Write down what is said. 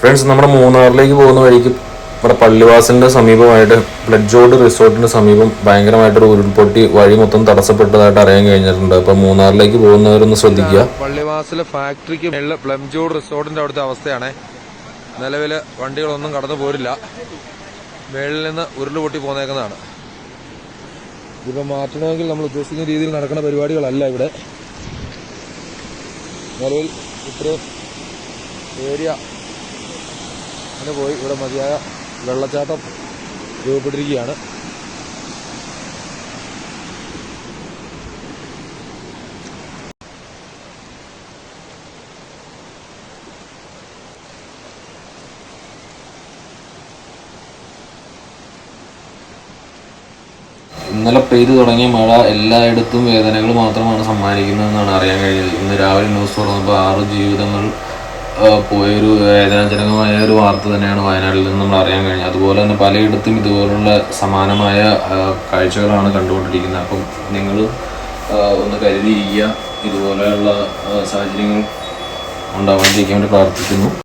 Friends നമ്മുടെ മൂന്നാറിലേക്ക് പോകുന്ന വഴിക്ക് നമ്മുടെ പള്ളിവാസലിന്റെ സമീപമായിട്ട് പ്ലഡ്ജോഡ് റിസോർട്ടിന് സമീപം ഭയങ്കരമായിട്ടൊരു ഉരുൾപൊട്ടി വഴി മൊത്തം തടസ്സപ്പെട്ടതായിട്ട് അറിയാൻ കഴിഞ്ഞിട്ടുണ്ട്. അപ്പൊ മൂന്നാറിലേക്ക് പോകുന്നവരൊന്ന് ശ്രദ്ധിക്കുക. പള്ളിവാസിലെ ഫാക്ടറിക്ക് പ്ലംജൂഡ് റിസോർട്ടിന്റെ അവിടുത്തെ അവസ്ഥയാണ്. നിലവിൽ വണ്ടികളൊന്നും കടന്നു പോരില്ല. മേളിൽ നിന്ന് ഉരുൾപൊട്ടി പോന്നേക്കുന്നതാണ്. ഇതിപ്പോൾ മാറ്റണമെങ്കിൽ നമ്മൾ ഉദ്ദേശിക്കുന്ന രീതിയിൽ നടക്കുന്ന പരിപാടികളല്ല ഇവിടെ. നിലവിൽ ഇത്രയും ഏരിയ അങ്ങനെ പോയി. ഇവിടെ മതിയായ വെള്ളച്ചാട്ടം രൂപപ്പെട്ടിരിക്കുകയാണ്. ഇന്നലെ പെയ്തു തുടങ്ങിയ മഴ എല്ലായിടത്തും വേദനകൾ മാത്രമാണ് സമ്മാനിക്കുന്നതെന്നാണ് അറിയാൻ കഴിഞ്ഞത് ഇന്ന് രാവിലെ ന്യൂസ് തുറന്നപ്പോൾ ആറ് ജീവിതങ്ങൾ പോയൊരു വേദനാജനകമായ ഒരു വാർത്ത തന്നെയാണ് വയനാട്ടിൽ നിന്ന് നമ്മൾ അറിയാൻ കഴിഞ്ഞത്. അതുപോലെ തന്നെ പലയിടത്തും ഇതുപോലുള്ള സമാനമായ കാഴ്ചകളാണ് കണ്ടുകൊണ്ടിരിക്കുന്നത്. അപ്പം നിങ്ങൾ ഒന്ന് കരുതിയിരിക്കുക ഇതുപോലെയുള്ള സാഹചര്യങ്ങൾ ഉണ്ടാവാതിരിക്കാൻ വേണ്ടി പ്രാർത്ഥിക്കുന്നു.